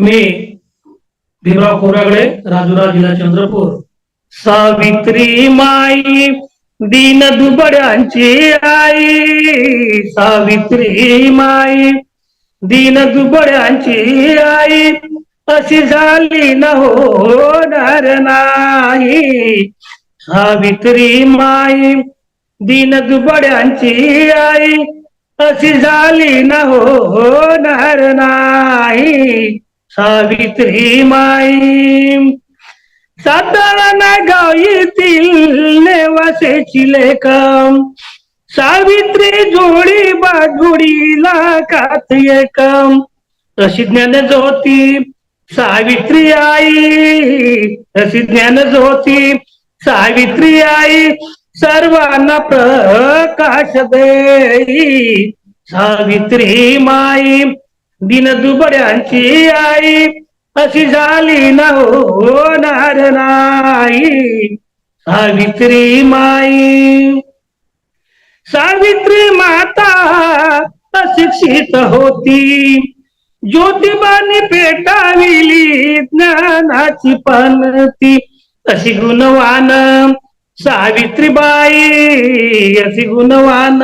मी भीमराव कोरागडे राजुरा जिल्हा चंद्रपूर. सावित्री माई दीन दुबड्यांची आई. सावित्री माई दीन दुबड्यांची आई. अशी झाली न होणार नाही. सावित्री माई दीन दुबड्यांची आई. अशी झाली न होणार नाही. सावित्री माई सातारा गाव येथील नेवासेची लेखम सावित्री जोडी बाजोडीला कात एकम. तशी ज्ञान ज्योती सावित्री आई तशी ज्ञान ज्योती सावित्री आई सर्वांना प्रकाश देई. सावित्री माई दिन दुबड्यांची आई अशी झाली ना हो, होणार नाही. सावित्री माई सावित्री माता अशिक्षित होती. ज्योतिबाने पेटाविली ज्ञानाची पणती अशी गुणवान सावित्रीबाई अशी गुणवान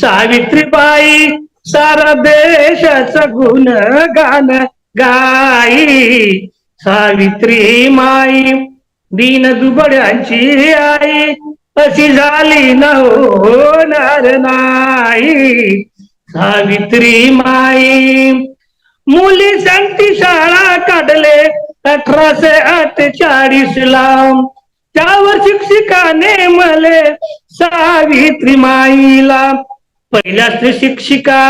सावित्रीबाई सारा देश गुण गान गाई. सावित्री माई दीन दुबड्यांची आई. अशी झाली न होणार नाही. सावित्री माई मुलीसाठी शाळा काढले अठराशे अठ्ठेचाळीस ला. त्यावर शिक्षिकाने मले सावित्री माईला पहिल्या स्त्री शिक्षिका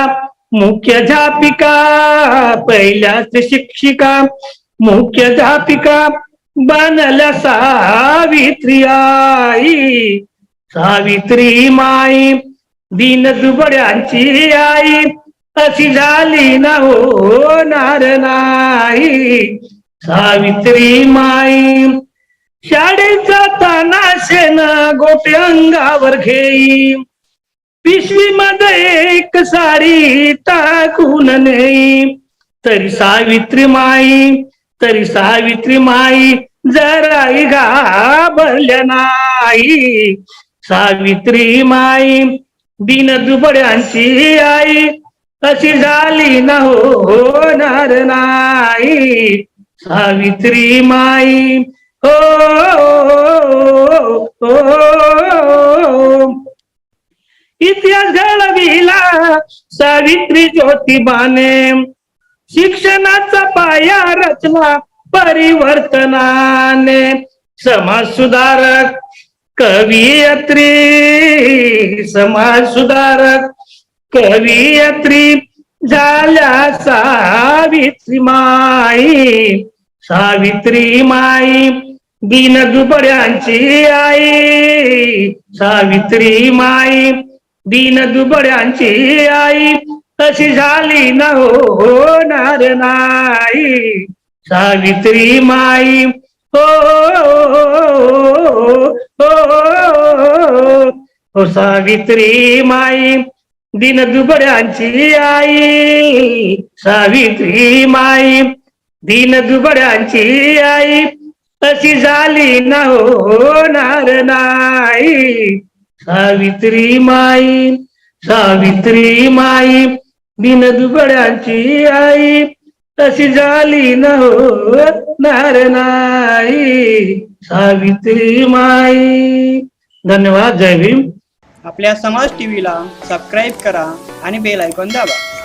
मुख्याध्यापिका पहिल्या स्त्री शिक्षिका मुख्याध्यापिका बनल्या सावित्री आई सावित्री माई दीन दुबड्यांची आई. अशी झाली ना हो, होणार नाही. सावित्री माई शाळेत जाताना शेण गोटे अंगावर घेई पिशवी मध्ये एक साडी टाकून नाही तरी सावित्री माई तरी सावित्री माई जराही घाबरल्या नाही. सावित्री माई दिन दुबड्यांची आई अशी झाली न होणार नाही. सावित्री माई हो हो. हो, हो, हो. सावित्री ज्योतिबाने शिक्षणाचा पाया रचला परिवर्तनाने. समाज सुधारक कवियत्री. समाज सुधारक कवियत्री झाल्या सावित्री माई. सावित्री माई दीन दुबड्यांची आई. सावित्री माई दीन दुबड्यांची आई तशी झाली न होणार नाही सावित्री माई हो हो हो सावित्री माई दिन दुबड्यांची आई सावित्री माई दिन दुबड्यांची आई तशी झाली न होणार नाही सावित्री माई सावित्री माई बिनदुबड्यांची आई तशी झाली न होणार नाही. सावित्री माई. धन्यवाद जय भीम. आपल्या समाज टीव्हीला सबस्क्राईब करा आणि बेल ऐकून दाबा.